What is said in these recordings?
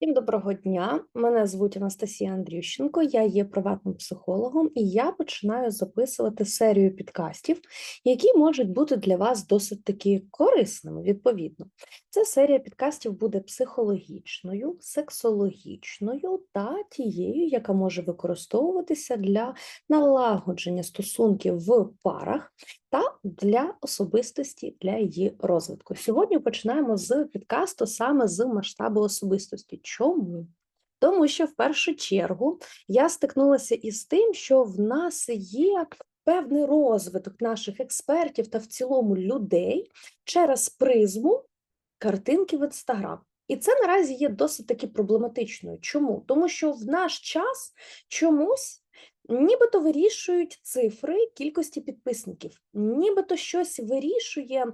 Всім доброго дня. Мене звуть Анастасія Андрющенко, я є приватним психологом, і я починаю записувати серію підкастів, які можуть бути для вас досить таки корисними, відповідно. Ця серія підкастів буде психологічною, сексологічною та тією, яка може використовуватися для налагодження стосунків в парах та для особистості, для її розвитку. Сьогодні починаємо з підкасту саме з масштабу особистості. Чому? Тому що в першу чергу я стикнулася із тим, що в нас є певний розвиток наших експертів та в цілому людей через призму картинки в інстаграм. І це наразі є досить таки проблематичною. Чому? Тому що в наш час чомусь нібито вирішують цифри кількості підписників, нібито щось вирішує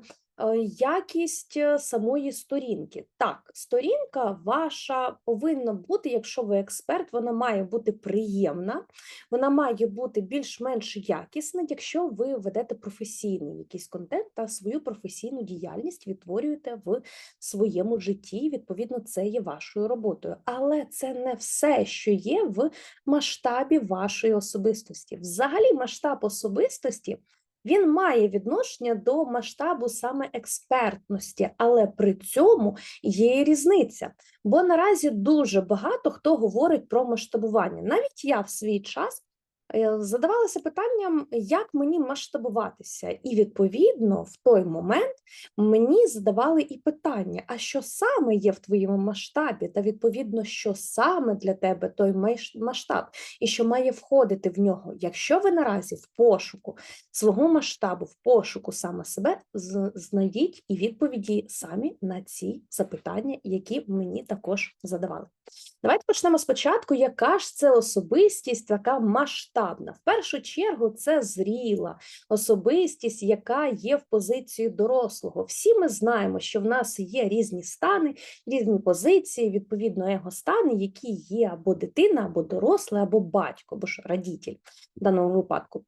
якість е, самої сторінки. Так, сторінка ваша повинна бути, якщо ви експерт, вона має бути приємна, вона має бути більш-менш якісна, якщо ви ведете професійний якийсь контент та свою професійну діяльність відтворюєте в своєму житті. Відповідно, це є вашою роботою. Але це не все, що є в масштабі вашої особистості. Взагалі, масштаб особистості він має відношення до масштабу саме експертності, але при цьому є різниця. Бо наразі дуже багато хто говорить про масштабування. Навіть я в свій час задавалася питанням, як мені масштабуватися, і відповідно в той момент мені задавали і питання: а що саме є в твоєму масштабі, та відповідно, що саме для тебе той масштаб, і що має входити в нього. Якщо ви наразі в пошуку свого масштабу, в пошуку саме себе, знайдіть і відповіді самі на ці запитання, які мені також задавали. Давайте почнемо спочатку, яка ж це особистість, така масштабна. В першу чергу, це зріла особистість, яка є в позиції дорослого. Всі ми знаємо, що в нас є різні стани, різні позиції, відповідно, його стани, які є або дитина, або дорослий, або батько, або ж радітель в даному випадку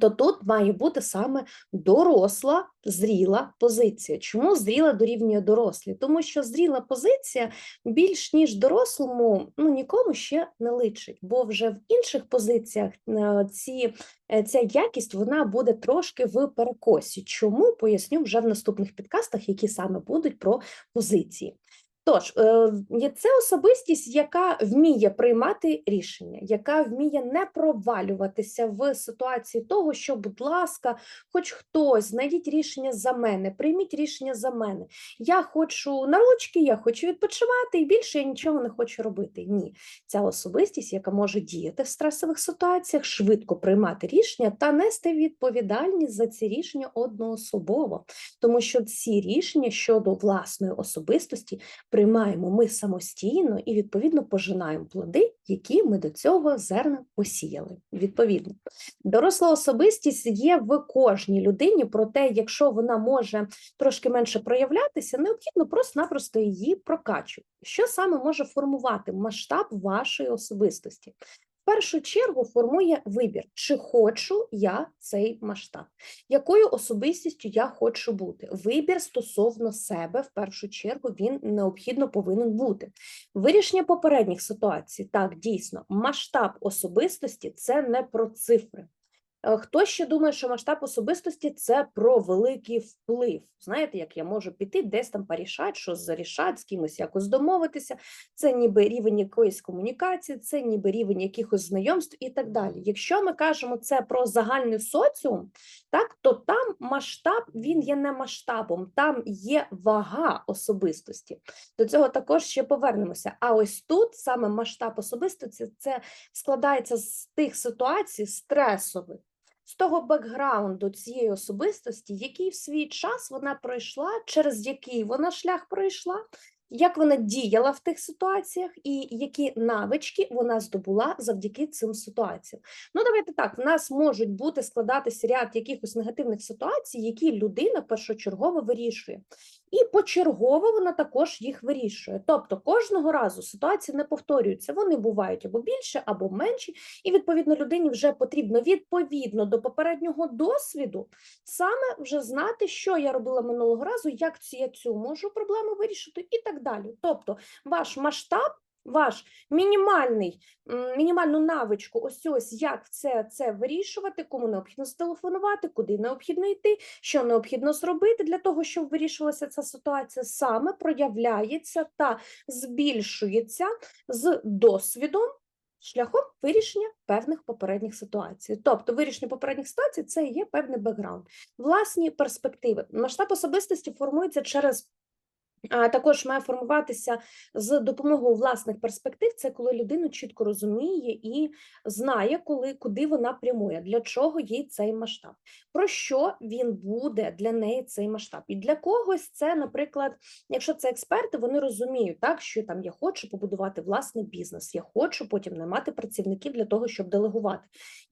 то тут має бути саме доросла, зріла позиція. Чому зріла дорівнює дорослі? Тому що зріла позиція більш ніж дорослому ну, нікому ще не личить, бо вже в інших позиціях е, ці, е, ця якість вона буде трошки в перекосі. Чому поясню вже в наступних підкастах, які саме будуть про позиції. Тож, е, це особистість, яка вміє приймати рішення, яка вміє не провалюватися в ситуації того, що, будь ласка, хоч хтось знайдіть рішення за мене, прийміть рішення за мене. Я хочу на ручки, я хочу відпочивати, і більше я нічого не хочу робити. Ні, ця особистість, яка може діяти в стресових ситуаціях, швидко приймати рішення та нести відповідальність за ці рішення одноособово, тому що ці рішення щодо власної особистості приймаємо ми самостійно і, відповідно, пожинаємо плоди, які ми до цього зерна посіяли. Відповідно, доросла особистість є в кожній людині, проте, якщо вона може трошки менше проявлятися, необхідно просто-напросто її прокачувати. Що саме може формувати масштаб вашої особистості? В першу чергу формує вибір, чи хочу я цей масштаб, якою особистістю я хочу бути. Вибір стосовно себе, в першу чергу, він необхідно повинен бути. Вирішення попередніх ситуацій, так, дійсно, масштаб особистості це не про цифри. Е, хто ще думає, що масштаб особистості це про великий вплив. Знаєте, як я можу піти, десь там порішати, щось зарішати, з кимось якось домовитися, це ніби рівень якоїсь комунікації, це ніби рівень якихось знайомств і так далі. Якщо ми кажемо це про загальний соціум, так, то там масштаб він є не масштабом, там є вага особистості. До цього також ще повернемося. А ось тут саме масштаб особистості це складається з тих ситуацій стресових з того бекграунду цієї особистості, який в свій час вона пройшла, через який вона шлях пройшла, як вона діяла в тих ситуаціях, і які навички вона здобула завдяки цим ситуаціям. Ну, давайте так, в нас можуть бути складатися ряд якихось негативних ситуацій, які людина першочергово вирішує. І почергово вона також їх вирішує. Тобто кожного разу ситуації не повторюються, вони бувають або більше, або менші, і відповідно людині вже потрібно відповідно до попереднього досвіду саме вже знати, що я робила минулого разу, як я цю можу проблему вирішити, і так далі. Тобто, ваш масштаб. Ваш мінімальний, мінімальну навичку, ось ось як це, це вирішувати, кому необхідно зателефонувати, куди необхідно йти, що необхідно зробити для того, щоб вирішувалася ця ситуація, саме проявляється та збільшується з досвідом шляхом вирішення певних попередніх ситуацій. Тобто вирішення попередніх ситуацій це є певний бекграунд, власні перспективи. Масштаб особистості формується через. А також має формуватися з допомогою власних перспектив. Це коли людина чітко розуміє і знає, коли куди вона прямує, для чого їй цей масштаб, про що він буде для неї цей масштаб. І для когось це, наприклад, якщо це експерти, вони розуміють, так що там я хочу побудувати власний бізнес, я хочу потім наймати працівників для того, щоб делегувати.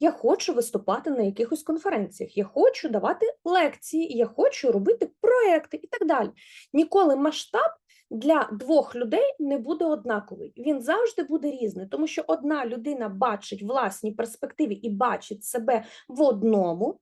Я хочу виступати на якихось конференціях, я хочу давати лекції, я хочу робити проекти і так далі. Ніколи масштаб для двох людей не буде однаковий. Він завжди буде різний, тому що одна людина бачить власні перспективи і бачить себе в одному.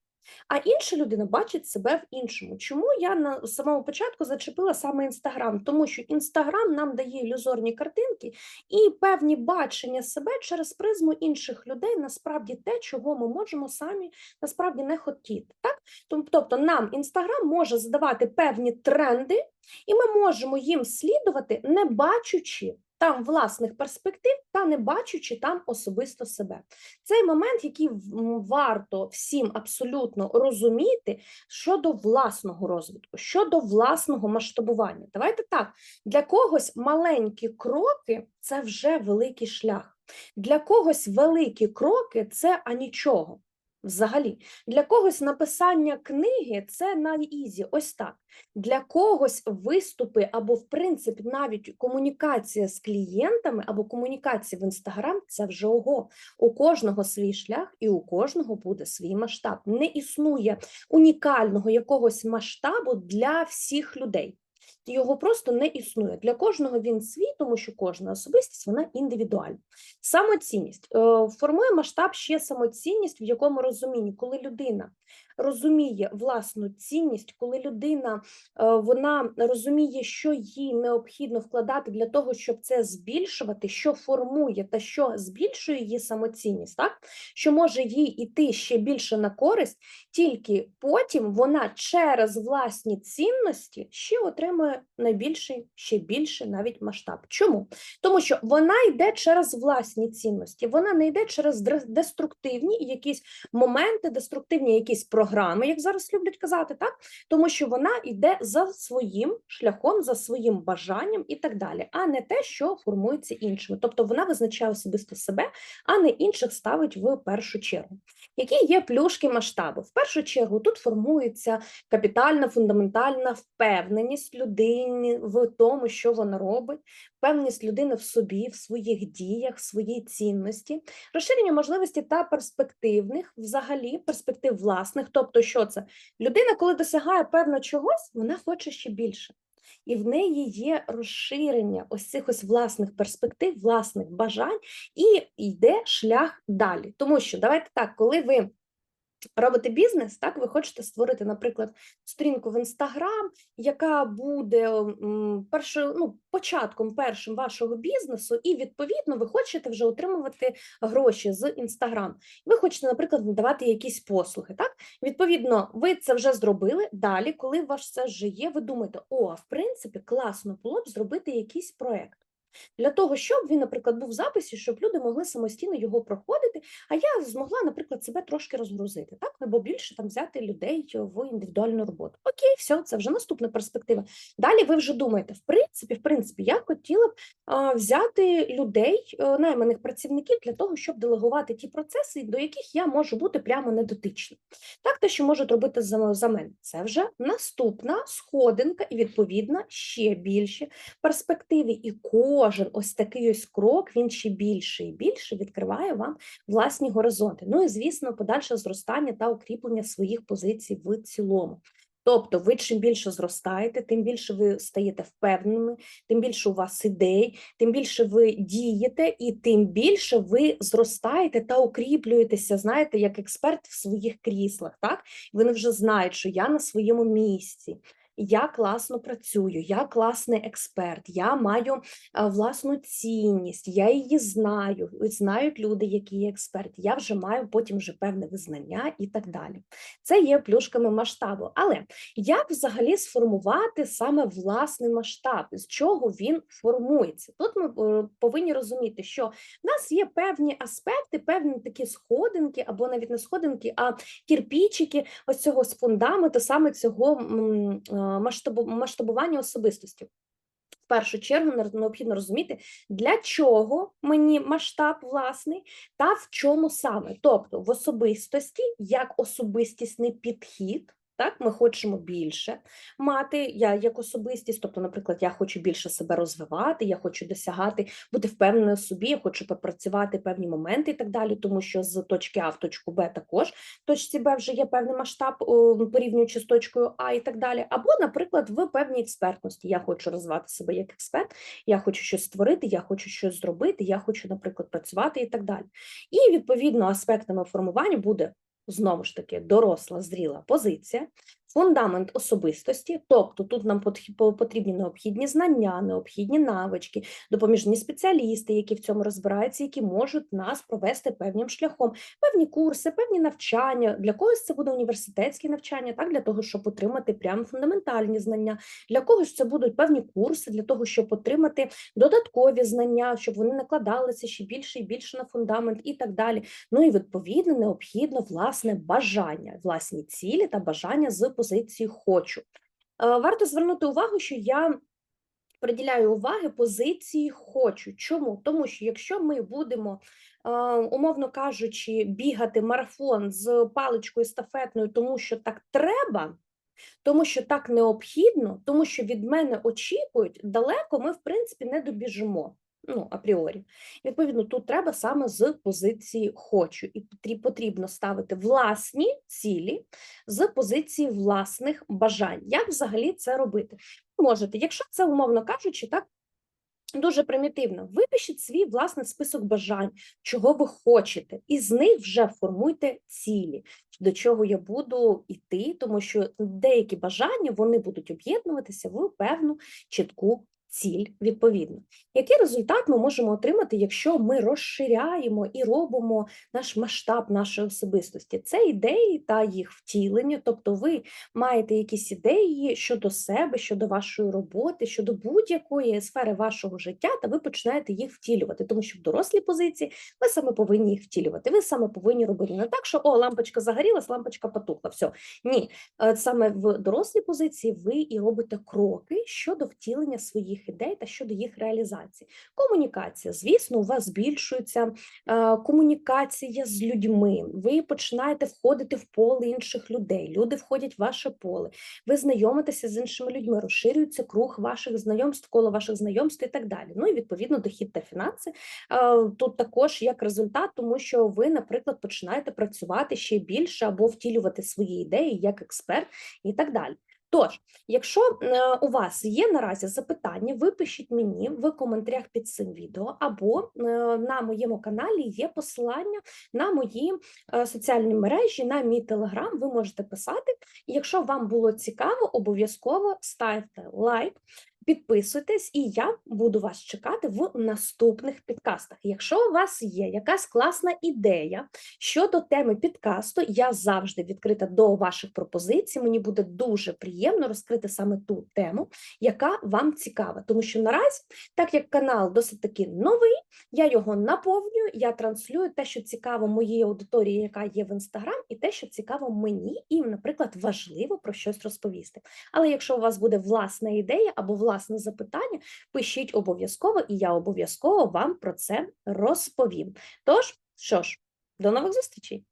А інша людина бачить себе в іншому. Чому я на самому початку зачепила саме інстаграм? Тому що інстаграм нам дає ілюзорні картинки і певні бачення себе через призму інших людей, насправді те, чого ми можемо самі насправді не хотіти. Так? Тобто нам інстаграм може задавати певні тренди, і ми можемо їм слідувати, не бачучи там власних перспектив та не бачучи там особисто себе. Цей момент, який варто всім абсолютно розуміти щодо власного розвитку, щодо власного масштабування. Давайте так, для когось маленькі кроки це вже великий шлях. Для когось великі кроки це а нічого. Взагалі, для когось написання книги це на ізі, ось так. Для когось виступи або, в принципі, навіть комунікація з клієнтами або комунікація в інстаграм це вже ого. У кожного свій шлях і у кожного буде свій масштаб. Не існує унікального якогось масштабу для всіх людей. Його просто не існує. Для кожного він свій, тому що кожна особистість вона індивідуальна. Самоцінність Е, формує масштаб ще самоцінність, в якому розумінні, коли людина розуміє власну цінність, коли людина е, вона розуміє, що їй необхідно вкладати для того, щоб це збільшувати, що формує та що збільшує її самоцінність, так що може їй іти ще більше на користь, тільки потім вона через власні цінності ще отримує найбільший, ще більше навіть масштаб. Чому? Тому що вона йде через власні цінності, вона не йде через деструктивні якісь моменти, деструктивні якісь програми, як зараз люблять казати, так? Тому що вона йде за своїм шляхом, за своїм бажанням і так далі, а не те, що формується іншими. Тобто вона визначає особисто себе, а не інших ставить в першу чергу. Які є плюшки масштабу? В першу чергу тут формується капітальна, фундаментальна впевненість людини в тому, що вона робить, впевненість людини в собі, в своїх діях, в своїй цінності, розширення можливостей та перспективних, взагалі перспектив власних. Тобто, що це? Людина, коли досягає певно чогось, вона хоче ще більше. І в неї є розширення ось цих ось власних перспектив, власних бажань, і йде шлях далі. Тому що давайте так, коли ви робите бізнес, так ви хочете створити, наприклад, сторінку в Інстаграм, яка буде першою, ну, початком першим вашого бізнесу, і відповідно ви хочете вже отримувати гроші з Інстаграм. Ви хочете, наприклад, надавати якісь послуги. Так, відповідно, ви це вже зробили. Далі, коли ваш це вже є, ви думаєте, о, в принципі, класно було б зробити якийсь проект. Для того, щоб він, наприклад, був в записі, щоб люди могли самостійно його проходити, а я змогла, наприклад, себе трошки розгрузити, так? Або більше там взяти людей в індивідуальну роботу. Окей, все, це вже наступна перспектива. Далі ви вже думаєте, в принципі, в принципі, я хотіла б а, взяти людей, е, найманих працівників для того, щоб делегувати ті процеси, до яких я можу бути прямо недотична. Так, те, що можуть робити за, за мене, це вже наступна сходинка, і відповідно ще більші перспективи. І кожен ось такий ось крок він ще більше і більше відкриває вам власні горизонти. Ну і звісно, подальше зростання та укріплення своїх позицій в цілому. Тобто, ви чим більше зростаєте, тим більше ви стаєте впевненими, тим більше у вас ідей, тим більше ви дієте, і тим більше ви зростаєте та укріплюєтеся, знаєте, як експерт в своїх кріслах. Так вони вже знають, що я на своєму місці я класно працюю, я класний експерт, я маю власну цінність, я її знаю, знають люди, які є експерт, я вже маю потім вже певне визнання і так далі. Це є плюшками масштабу. Але як взагалі сформувати саме власний масштаб, з чого він формується? Тут ми е, повинні розуміти, що в нас є певні аспекти, певні такі сходинки, або навіть не сходинки, а кірпічики ось цього з фундаменту, саме цього масштабування особистості. В першу чергу необхідно розуміти, для чого мені масштаб власний, та в чому саме. Тобто в особистості як особистісний підхід, так, ми хочемо більше мати я як особистість. Тобто, наприклад, я хочу більше себе розвивати, я хочу досягати, бути впевненою в собі, я хочу попрацювати певні моменти і так далі, тому що з точки А в точку Б також в точці Б вже є певний масштаб, порівнюючи з точкою А і так далі. Або, наприклад, в певній експертності я хочу розвивати себе як експерт, я хочу щось створити, я хочу щось зробити, я хочу, наприклад, працювати і так далі. І відповідно аспектами формування буде знову ж таки доросла зріла позиція, фундамент особистості, тобто тут нам потрібні необхідні знання, необхідні навички, допоміжні спеціалісти, які в цьому розбираються, які можуть нас провести певним шляхом, певні курси, певні навчання. Для когось це буде університетське навчання, так для того, щоб отримати прямо фундаментальні знання. Для когось це будуть певні курси для того, щоб отримати додаткові знання, щоб вони накладалися ще більше і більше на фундамент і так далі. Ну і відповідно необхідно власне бажання, власні цілі та бажання з позиції хочу. Е, варто звернути увагу, що я приділяю уваги позиції хочу. Чому? Тому що якщо ми будемо, е, умовно кажучи, бігати марафон з паличкою стафетною, тому що так треба. Тому що так необхідно, тому що від мене очікують, далеко ми, в принципі, не добіжимо ну, апріорі. Відповідно, тут треба саме з позиції хочу, і потрібно ставити власні цілі з позиції власних бажань. Як взагалі це робити? Можете, якщо це, умовно кажучи, так. Дуже примітивно, випишіть свій власний список бажань, чого ви хочете, і з них вже формуйте цілі, до чого я буду йти, тому що деякі бажання вони будуть об'єднуватися в певну чітку ціль відповідно. Який результат ми можемо отримати, якщо ми розширяємо і робимо наш масштаб нашої особистості? Це ідеї та їх втілення, тобто ви маєте якісь ідеї щодо себе, щодо вашої роботи, щодо будь-якої сфери вашого життя, та ви починаєте їх втілювати, тому що в дорослій позиції ви саме повинні їх втілювати. Ви саме повинні робити не так, що о, лампочка загорілась, лампочка потухла. Все. Ні, е, саме в дорослій позиції ви і робите кроки щодо втілення своїх своїх ідей та щодо їх реалізації. Комунікація, звісно, у вас збільшується е, комунікація з людьми. Ви починаєте входити в поле інших людей. Люди входять в ваше поле, ви знайомитеся з іншими людьми, розширюється круг ваших знайомств, коло ваших знайомств і так далі. Ну і відповідно дохід та фінанси е, тут також як результат, тому що ви, наприклад, починаєте працювати ще більше або втілювати свої ідеї як експерт і так далі. Тож, якщо е, у вас є наразі запитання, випишіть мені в коментарях під цим відео, або е, на моєму каналі є посилання на мої е, соціальні мережі, на мій телеграм. Ви можете писати. Якщо вам було цікаво, обов'язково ставте лайк. Підписуйтесь, і я буду вас чекати в наступних підкастах. Якщо у вас є якась класна ідея щодо теми підкасту, я завжди відкрита до ваших пропозицій. Мені буде дуже приємно розкрити саме ту тему, яка вам цікава. Тому що наразі, так як канал досить таки новий, я його наповнюю, я транслюю те, що цікаво моїй аудиторії, яка є в інстаграм, і те, що цікаво мені, і, наприклад, важливо про щось розповісти. Але якщо у вас буде власна ідея або власна власне запитання, пишіть обов'язково, і я обов'язково вам про це розповім. Тож, що ж, до нових зустрічей!